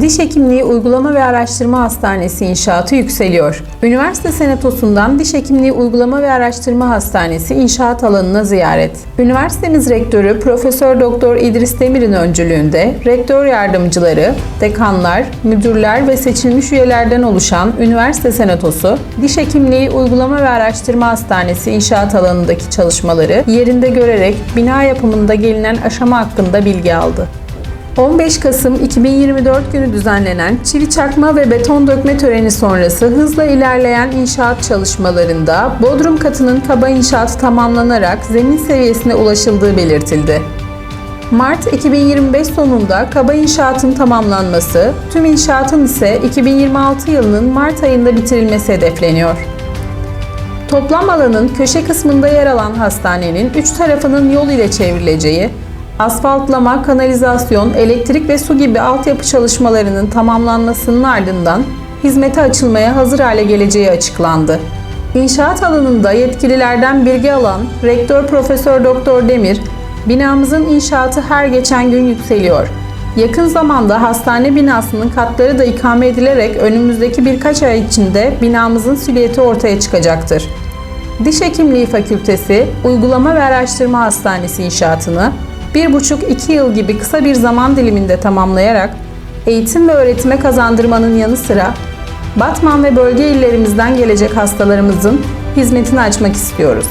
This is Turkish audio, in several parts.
Diş Hekimliği Uygulama ve Araştırma Hastanesi inşaatı yükseliyor. Üniversite Senatosu'ndan Diş Hekimliği Uygulama ve Araştırma Hastanesi inşaat alanına ziyaret. Üniversitemiz rektörü Profesör Doktor İdris Demir'in öncülüğünde rektör yardımcıları, dekanlar, müdürler ve seçilmiş üyelerden oluşan Üniversite Senatosu, Diş Hekimliği Uygulama ve Araştırma Hastanesi inşaat alanındaki çalışmaları yerinde görerek bina yapımında gelinen aşama hakkında bilgi aldı. 15 Kasım 2024 günü düzenlenen çivi çakma ve beton dökme töreni sonrası hızla ilerleyen inşaat çalışmalarında Bodrum katının kaba inşaatı tamamlanarak zemin seviyesine ulaşıldığı belirtildi. Mart 2025 sonunda kaba inşaatın tamamlanması, tüm inşaatın ise 2026 yılının Mart ayında bitirilmesi hedefleniyor. Toplam alanın köşe kısmında yer alan hastanenin üç tarafının yol ile çevrileceği, asfaltlama, kanalizasyon, elektrik ve su gibi altyapı çalışmalarının tamamlanmasının ardından hizmete açılmaya hazır hale geleceği açıklandı. İnşaat alanında yetkililerden bilgi alan Rektör Profesör Doktor Demir, binamızın inşaatı her geçen gün yükseliyor. Yakın zamanda hastane binasının katları da ikame edilerek önümüzdeki birkaç ay içinde binamızın silüeti ortaya çıkacaktır. Diş Hekimliği Fakültesi Uygulama ve Araştırma Hastanesi inşaatını 1,5-2 yıl gibi kısa bir zaman diliminde tamamlayarak eğitim ve öğretime kazandırmanın yanı sıra Batman ve bölge illerimizden gelecek hastalarımızın hizmetini açmak istiyoruz.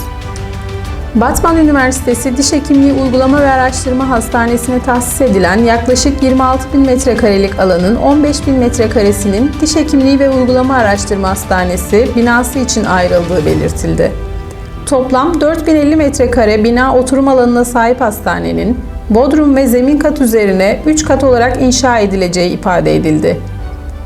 Batman Üniversitesi Diş Hekimliği Uygulama ve Araştırma Hastanesi'ne tahsis edilen yaklaşık 26 bin metrekarelik alanın 15 bin metrekaresinin Diş Hekimliği ve Uygulama Araştırma Hastanesi binası için ayrıldığı belirtildi. Toplam 4050 metrekare bina oturum alanına sahip hastanenin bodrum ve zemin kat üzerine 3 kat olarak inşa edileceği ifade edildi.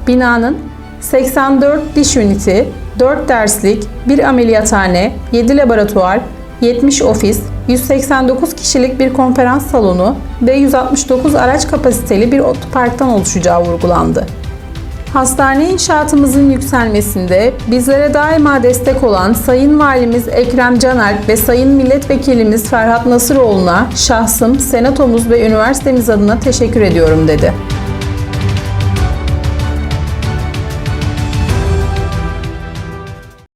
Binanın 84 diş üniti, 4 derslik, 1 ameliyathane, 7 laboratuvar, 70 ofis, 189 kişilik bir konferans salonu ve 169 araç kapasiteli bir otoparktan oluşacağı vurgulandı. Hastane inşaatımızın yükselmesinde bizlere daima destek olan Sayın Valimiz Ekrem Canerk ve Sayın Milletvekilimiz Ferhat Nasıroğlu'na şahsım, senatomuz ve üniversitemiz adına teşekkür ediyorum dedi.